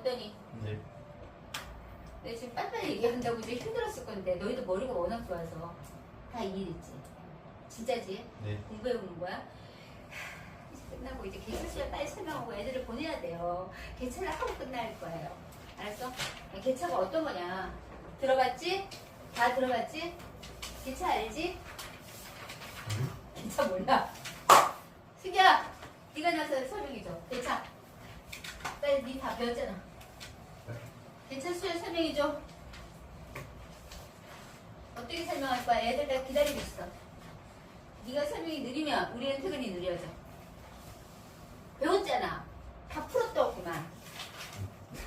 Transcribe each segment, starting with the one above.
어떠니? 네. 내가 지금 빨리빨리 얘기한다고 좀 힘들었을 건데 너희도 머리가 워낙 좋아서 다 이해됐지? 진짜지? 네. 공부해보는 거야? 하, 이제 끝나고 이제 개차 시간 빨리 설명하고 애들을 보내야 돼요. 개차를 하고 끝날 거예요. 알았어? 개차가 어떤 거냐? 들어봤지? 다 들어봤지? 개차 알지? 개차 몰라. 승기야, 네가 나서 설명해줘. 개차. 빨리 네다 배웠잖아. 수요 설명해줘. 어떻게 설명할 거야? 애들 다 기다리고 있어. 네가 설명이 느리면 우리는 퇴근이 느려져. 배웠잖아. 다 풀었더구만.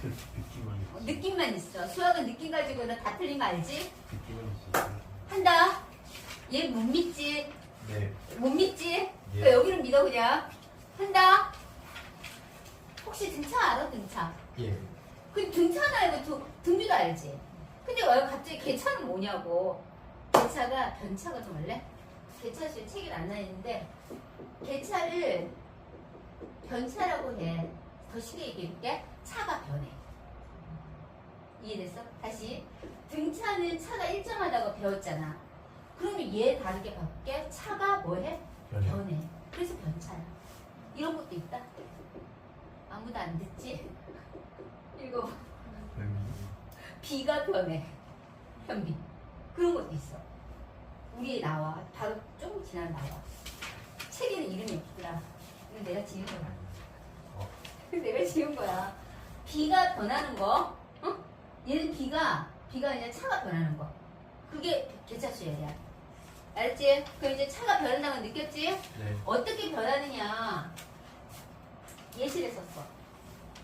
느낌만 어, 느낌만 있어. 수학은 느낌 가지고는 다 틀린 거 알지? 느낌만 있어요. 한다. 얘 못 믿지? 네. 못 믿지? 예. 그러니까 여기는 믿어 그냥. 한다. 혹시 등차 알아? 등차. 예. 그 등차는 알고 등, 등비도 알지? 근데 왜 갑자기 개차는 뭐냐고. 개차가 변차가 좀 원래? 개차수에 책이 안 나 있는데 개차를 변차라고 해. 더 쉽게 얘기해볼게. 차가 변해. 이해됐어? 다시. 등차는 차가 일정하다고 배웠잖아. 그러면 얘 다르게 바꿀게. 차가 뭐해? 변해. 변해. 그래서 변차야. 이런 것도 있다. 아무도 안 듣지? 이거 비가 변해. 현비. 그런 것도 있어. 우리에 나와. 바로 조금 지나면 나와. 책에는 이름이 없더라. 이거 내가 지은 거야. 어. 내가 지은 거야. 비가 변하는 거. 어? 얘는 비가 비가 아니라 차가 변하는 거. 그게 개차수열이야. 알았지? 그럼 이제 차가 변한다는 거 느꼈지? 네. 어떻게 변하느냐 예시를 썼어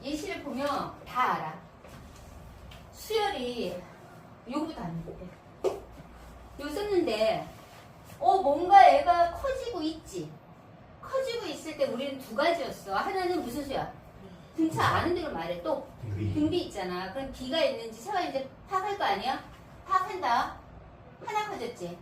예시를 보면 다 알아. 수열이 요거부터 아는데 요 썼는데 어 뭔가 애가 커지고 있지. 커지고 있을 때 우리는 두 가지였어. 하나는 무슨 수야 등차. 아는 대로 말해. 또 등비. 있잖아. 그럼 비가 있는지 차가 있는지 파악할 거 아니야? 파악한다. 하나 커졌지